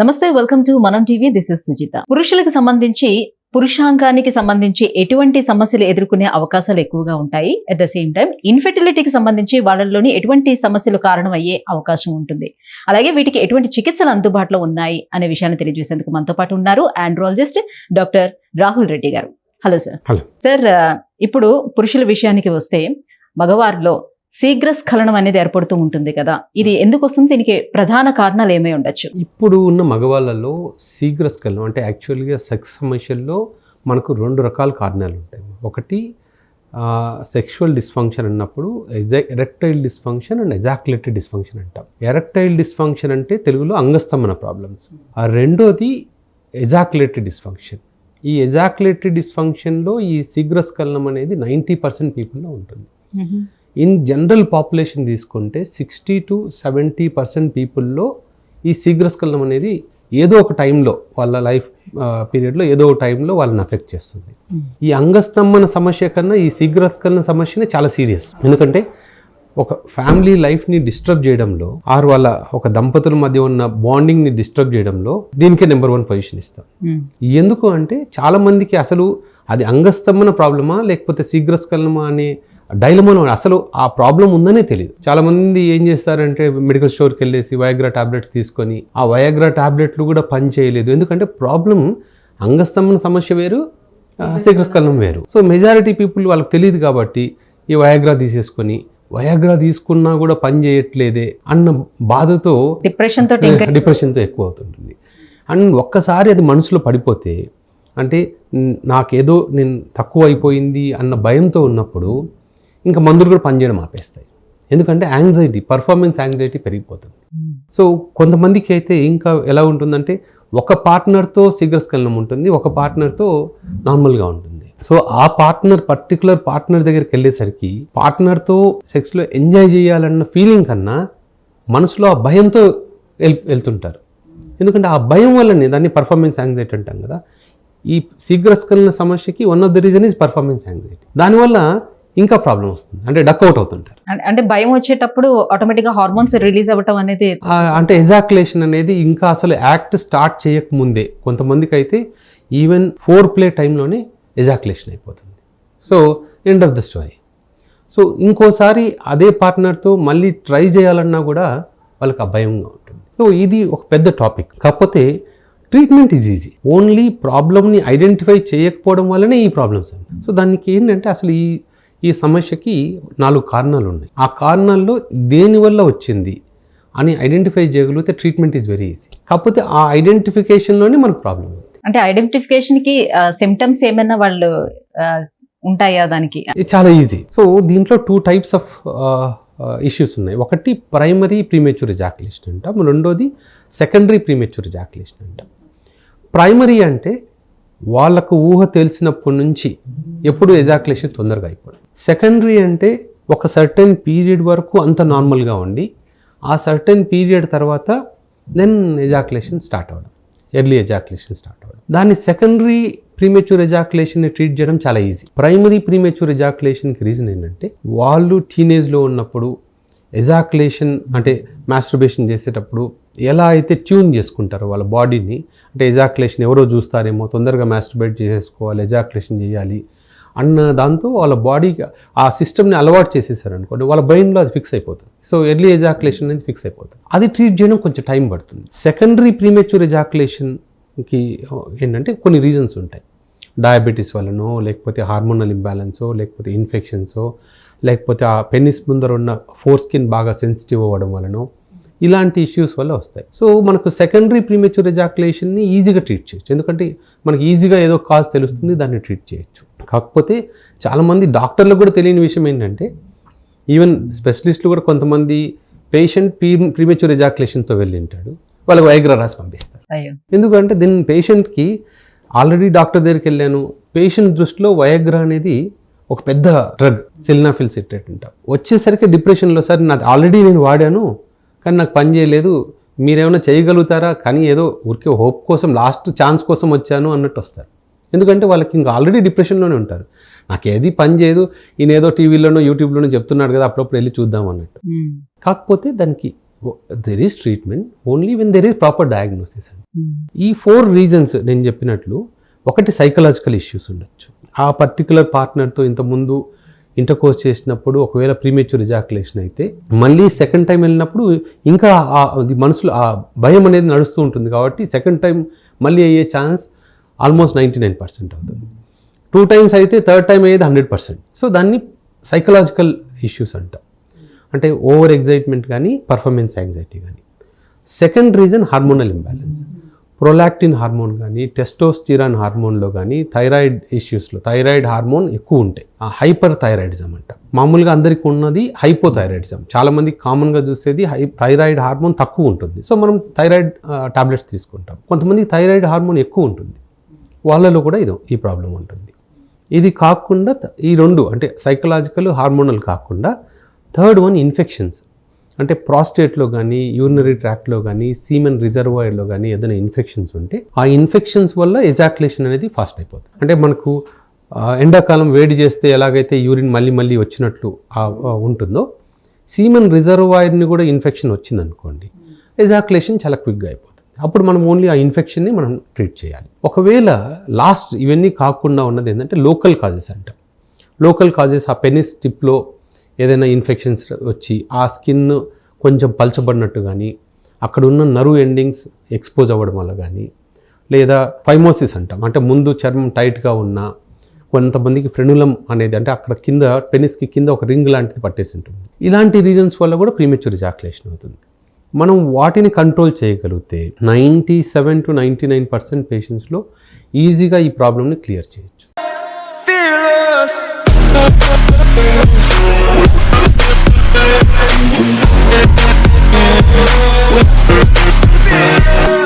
నమస్తే welcome to Manam TV. This is Sujitha. పురుషులకు సంబంధించి పురుషాంగానికి సంబంధించి ఎటువంటి సమస్యలు ఎదుర్కొనే అవకాశాలు ఎక్కువగా ఉంటాయి. అట్ ద సేమ్ టైం ఇన్ఫెర్టిలిటీకి సంబంధించి వాళ్ళలోని ఎటువంటి సమస్యలు కారణమయ్యే అవకాశం ఉంటుంది. అలాగే వీటికి ఎటువంటి చికిత్సలు అందుబాటులో ఉన్నాయి అనే విషయాన్ని తెలియజేసేందుకు మనతో పాటు ఉన్నారు ఆండ్రాలజిస్ట్ డాక్టర్ రాహుల్ రెడ్డి గారు. Hello sir. సార్ ఇప్పుడు పురుషుల విషయానికి వస్తే మగవారిలో శీఘ్రస్ఖలనం అనేది ఏర్పడుతూ ఉంటుంది కదా. ఇది ఎందుకు వస్తుంది దీనికి ప్రధాన కారణాలు ఏమై ఉండొచ్చు? ఇప్పుడు ఉన్న మగవాళ్ళలో శీఘ్రస్కలం అంటే యాక్చువల్గా సెక్స్ సమస్యల్లో మనకు రెండు రకాల కారణాలు ఉంటాయి. ఒకటి సెక్షువల్ డిస్ఫంక్షన్ అన్నప్పుడు erectile dysfunction and ejaculated dysfunction అంటాం. ఎరెక్టైల్ డిస్ఫంక్షన్ అంటే తెలుగులో అంగస్తంభన ప్రాబ్లమ్స్. ఆ రెండోది ఎజాక్యులేటెడ్ డిస్ఫంక్షన్. ఈ ఎజాక్యులేటెడ్ డిస్ఫంక్షన్లో ఈ శీఘ్రస్కలనం అనేది నైంటీ పర్సెంట్ పీపుల్లో ఉంటుంది. ఇన్ జనరల్ పాపులేషన్ తీసుకుంటే సిక్స్టీ టు సెవెంటీ పర్సెంట్ పీపుల్లో ఈ శీఘ్రస్కలనం అనేది ఏదో ఒక టైంలో వాళ్ళ లైఫ్ పీరియడ్లో ఏదో ఒక టైంలో వాళ్ళని అఫెక్ట్ చేస్తుంది. ఈ అంగస్తంభన సమస్య కన్నా ఈ శీఘ్రస్కలన సమస్యనే చాలా సీరియస్. ఎందుకంటే ఒక ఫ్యామిలీ లైఫ్ని డిస్టర్బ్ చేయడంలో ఆరు వాళ్ళ ఒక దంపతుల మధ్య ఉన్న బాండింగ్ని డిస్టర్బ్ చేయడంలో దీనికే నెంబర్ వన్ పొజిషన్ ఇస్తాం. ఎందుకు అంటే చాలా మందికి అసలు అది అంగస్తంభన ప్రాబ్లమా లేకపోతే శీఘ్రస్కలనమా అనే డైలమాను అసలు ఆ ప్రాబ్లం ఉందనే తెలియదు చాలా మంది ఏం చేస్తారంటే మెడికల్ స్టోర్కి వెళ్ళేసి వయాగ్రా టాబ్లెట్స్ తీసుకొని ఆ వయాగ్రా టాబ్లెట్లు కూడా పని చేయలేదు. ఎందుకంటే ప్రాబ్లం అంగస్తంభన సమస్య వేరు శీఘ్రస్కలనం వేరు. సో మెజారిటీ పీపుల్ వాళ్ళకి తెలియదు కాబట్టి ఈ వయాగ్రా తీసేసుకొని వయాగ్రా తీసుకున్నా కూడా పని చేయట్లేదే అన్న బాధతో డిప్రెషన్ తోటి ఇంకా డిప్రెషన్తో ఎక్కువ అవుతుంటుంది. అండ్ ఒక్కసారి అది మనసులో పడిపోతే అంటే నాకేదో నేను తక్కువ అయిపోయింది అన్న భయంతో ఉన్నప్పుడు ఇంకా మందులు కూడా పనిచేయడం ఆపేస్తాయి. ఎందుకంటే యాంగ్జైటీ పర్ఫార్మెన్స్ యాంగ్జైటీ పెరిగిపోతుంది. సో కొంతమందికి అయితే ఇంకా ఎలా ఉంటుందంటే ఒక పార్ట్నర్తో శీఘ్రస్కలనం ఉంటుంది ఒక పార్ట్నర్తో నార్మల్గా ఉంటుంది. సో ఆ పార్ట్నర్ పర్టికులర్ పార్ట్నర్ దగ్గరికి వెళ్ళేసరికి పార్ట్నర్తో సెక్స్లో ఎంజాయ్ చేయాలన్న ఫీలింగ్ కన్నా మనసులో ఆ భయంతో వెళ్ వెళ్తుంటారు. ఎందుకంటే ఆ భయం వల్లనే దాన్ని పర్ఫార్మెన్స్ యాంగ్జైటీ అంటాం కదా. ఈ శీఘ్రస్కలన సమస్యకి one of the reason is performance anxiety దానివల్ల ఇంకా ప్రాబ్లం వస్తుంది. అంటే డక్అవుట్ అవుతుంటారు. అంటే భయం వచ్చేటప్పుడు ఆటోమేటిక్గా హార్మోన్స్ రిలీజ్ అవ్వటం అనేది అంటే ఎజాక్యులేషన్ అనేది ఇంకా అసలు యాక్ట్ స్టార్ట్ చేయకముందే కొంతమందికి అయితే ఈవెన్ ఫోర్ ప్లే టైంలోనే ఎజాక్యులేషన్ అయిపోతుంది. So end of the story. So ఇంకోసారి అదే పార్ట్నర్తో మళ్ళీ ట్రై చేయాలన్నా కూడా వాళ్ళకి అభయంగా ఉంటుంది. సో ఇది ఒక పెద్ద టాపిక్. కాకపోతే ట్రీట్మెంట్ ఈజ్ ఈజీ. ఓన్లీ ప్రాబ్లమ్ని ఐడెంటిఫై చేయకపోవడం వల్లనే ఈ ప్రాబ్లమ్స్ అండి. సో దానికి ఏంటంటే అసలు ఈ ఈ సమస్యకి నాలుగు కారణాలు ఉన్నాయి ఆ కారణాల్లో దేనివల్ల వచ్చింది అని ఐడెంటిఫై చేయగలిగితే ట్రీట్మెంట్ ఈజ్ వెరీ ఈజీ. కాకపోతే ఆ ఐడెంటిఫికేషన్లోనే మనకు ప్రాబ్లం ఉంది. అంటే ఐడెంటిఫికేషన్కి సిమ్టమ్స్ ఏమైనా వాళ్ళు ఉంటాయా దానికి? చాలా ఈజీ. సో దీంట్లో టూ టైప్స్ ఆఫ్ ఇష్యూస్ ఉన్నాయి. ఒకటి ప్రైమరీ ప్రీమేచ్యూర్ ఎజాక్యులేషన్ అంటాం. రెండోది సెకండరీ ప్రీమేచ్యూర్ ఎజాక్యులేషన్ అంటాం. ప్రైమరీ అంటే వాళ్ళకు ఊహ తెలిసినప్పటి నుంచి ఎప్పుడు ఎజాక్యులేషన్ తొందరగా అయిపోవడం సెకండరీ అంటే ఒక సర్టెన్ పీరియడ్ వరకు అంత నార్మల్గా ఉండి ఆ సర్టెన్ పీరియడ్ తర్వాత దెన్ ఎజాక్యులేషన్ స్టార్ట్ అవ్వడం ఎర్లీ ఎజాక్యులేషన్ స్టార్ట్ అవ్వడం. దాన్ని సెకండరీ ప్రీమెచ్యూర్ ఎజాక్యులేషన్ని ట్రీట్ చేయడం చాలా ఈజీ. ప్రైమరీ ప్రీమెచ్యూర్ ఎజాక్యులేషన్కి రీజన్ ఏంటంటే వాళ్ళు టీనేజ్లో ఉన్నప్పుడు ఎజాక్యులేషన్ అంటే మాస్టర్బేషన్ చేసేటప్పుడు ఎలా అయితే ట్యూన్ చేసుకుంటారో వాళ్ళ బాడీని అంటే ఎజాక్యులేషన్ ఎవరో చూస్తారేమో తొందరగా మాస్టర్బేట్ చేసేసుకోవాలి ఎజాక్యులేషన్ చేయాలి అన్న దాంతో వాళ్ళ బాడీకి ఆ సిస్టమ్ని అలవాటు చేసేసారు అనుకోండి వాళ్ళ బ్రెయిన్లో అది ఫిక్స్ అయిపోతుంది. సో ఎర్లీ ఎజాక్యులేషన్ అనేది ఫిక్స్ అయిపోతుంది. అది ట్రీట్ చేయడం కొంచెం టైం పడుతుంది. సెకండరీ ప్రీమెచ్యూర్ ఎజాక్యులేషన్కి ఏంటంటే కొన్ని రీజన్స్ ఉంటాయి. డయాబెటీస్ వల్లనో లేకపోతే హార్మోనల్ ఇంబ్యాలెన్సో లేకపోతే ఇన్ఫెక్షన్సో లేకపోతే ఆ పెన్నిస్ ముందర ఉన్న ఫోర్ స్కిన్ బాగా సెన్సిటివ్ అవ్వడం వలనో ఇలాంటి ఇష్యూస్ వల్ల వస్తాయి. సో మనకు సెకండరీ ప్రీమెచ్యూర్ ఎజాక్యులేషన్ని ఈజీగా ట్రీట్ చేయొచ్చు. ఎందుకంటే మనకి ఈజీగా ఏదో కాజ్ తెలుస్తుంది దాన్ని ట్రీట్ చేయొచ్చు. కాకపోతే చాలామంది డాక్టర్లకు కూడా తెలియని విషయం ఏంటంటే ఈవెన్ స్పెషలిస్టులు కూడా కొంతమంది పేషెంట్ ప్రీ ప్రీమెచ్యూర్ ఎజాక్యులేషన్తో వెళ్ళి ఉంటాడు. వాళ్ళకి వైగ్రా రాసి పంపిస్తారు. ఎందుకంటే దీని పేషెంట్కి ఆల్రెడీ డాక్టర్ దగ్గరికి వెళ్ళాను. పేషెంట్ దృష్టిలో వయగ్రా అనేది ఒక పెద్ద డ్రగ్ సిల్నాఫిల్ సిట్రేట్ అంటాం. వచ్చేసరికి డిప్రెషన్లో సార్ నాది ఆల్రెడీ నేను వాడాను కానీ నాకు పని చేయలేదు. మీరేమైనా చేయగలుగుతారా? కానీ ఏదో ఊరికే హోప్ కోసం లాస్ట్ ఛాన్స్ కోసం వచ్చాను అన్నట్టు వస్తారు. ఎందుకంటే వాళ్ళకి ఇంకా ఆల్రెడీ డిప్రెషన్లోనే ఉంటారు. నాకు ఏది పని చేయదు. ఈయన ఏదో టీవీలోనో యూట్యూబ్లోనో చెప్తున్నాడు కదా అప్పుడప్పుడు వెళ్ళి చూద్దాం అన్నట్టు. కాకపోతే దానికి there is treatment only when there is proper diagnosis అండి. ఈ ఫోర్ రీజన్స్ నేను చెప్పినట్లు ఒకటి సైకలాజికల్ ఇష్యూస్ ఉండొచ్చు. ఆ పర్టికులర్ పార్ట్నర్తో ఇంతకుముందు ఇంటర్కోర్స్ చేసినప్పుడు ఒకవేళ ప్రీమేచ్యూర్ రిజాక్యులేషన్ అయితే మళ్ళీ సెకండ్ టైం వెళ్ళినప్పుడు ఇంకా ఆ- మనసులో ఆ భయం అనేది నడుస్తూ ఉంటుంది కాబట్టి సెకండ్ టైం మళ్ళీ అయ్యే chance almost ninety nine percent అవుతుంది. టూ టైమ్స్ అయితే థర్డ్ టైం అయ్యేది హండ్రెడ్ పర్సెంట్ సో దాన్ని సైకలాజికల్ ఇష్యూస్ అంట. అంటే ఓవర్ ఎగ్జైట్మెంట్ కానీ పర్ఫార్మెన్స్ యాంగ్జైటీ కానీ. Second reason hormonal imbalance prolactin hormone కానీ టెస్టోస్టిరాన్ హార్మోన్లో కానీ థైరాయిడ్ ఇష్యూస్లో థైరాయిడ్ హార్మోన్ ఎక్కువ ఉంటాయి. ఆ హైపర్ థైరాయిడిజం అంట. మామూలుగా అందరికీ ఉన్నది హైపోథైరాయిడిజం. చాలామంది కామన్గా చూసేది హై థైరాయిడ్ హార్మోన్ తక్కువ ఉంటుంది. సో మనం థైరాయిడ్ టాబ్లెట్స్ తీసుకుంటాం. కొంతమంది థైరాయిడ్ హార్మోన్ ఎక్కువ ఉంటుంది. వాళ్ళలో కూడా ఇది ఈ ప్రాబ్లం ఉంటుంది. ఇది కాకుండా ఈ రెండు అంటే సైకలాజికల్ హార్మోనల్ కాకుండా థర్డ్ వన్ ఇన్ఫెక్షన్స్. అంటే ప్రాస్టేట్లో కానీ యూరినరీ ట్రాక్ట్లో కానీ సీమెన్ రిజర్వాయర్లో కానీ ఏదైనా ఇన్ఫెక్షన్స్ ఉంటే ఆ ఇన్ఫెక్షన్స్ వల్ల ఎజాక్యులేషన్ అనేది ఫాస్ట్ అయిపోతుంది. అంటే మనకు ఎండాకాలం వేడి చేస్తే ఎలాగైతే యూరిన్ మళ్ళీ మళ్ళీ వచ్చినట్లు ఉంటుందో సీమెన్ రిజర్వాయర్ని కూడా ఇన్ఫెక్షన్ వచ్చిందనుకోండి ఎజాక్యులేషన్ చాలా క్విక్గా అయిపోతుంది. అప్పుడు మనం ఓన్లీ ఆ ఇన్ఫెక్షన్ని మనం ట్రీట్ చేయాలి. ఒకవేళ లాస్ట్ ఇవన్నీ కాకుండా ఉన్నది ఏంటంటే లోకల్ కాజెస్ అంట. లోకల్ కాజెస్ ఆ పెనిస్ టిప్లో ఏదైనా ఇన్ఫెక్షన్స్ వచ్చి ఆ స్కిన్ కొంచెం పల్చబడినట్టు కానీ అక్కడ ఉన్న నరు ఎండింగ్స్ ఎక్స్పోజ్ అవ్వడం వల్ల కానీ లేదా ఫైమోసిస్ అంటాం. అంటే ముందు చర్మం టైట్గా ఉన్న కొంతమందికి ఫ్రెనులం అనేది అంటే అక్కడ కింద పెనిస్కి కింద ఒక రింగ్ లాంటిది పట్టేసి ఉంటుంది. ఇలాంటి రీజన్స్ వల్ల కూడా ప్రీమెచ్యూర్ జాక్యులేషన్ అవుతుంది. మనం వాటిని కంట్రోల్ చేయగలిగితే ninety seven to ninety nine percent పేషెంట్స్లో ఈజీగా ఈ ప్రాబ్లమ్ని క్లియర్ చేయొచ్చు. Yeah.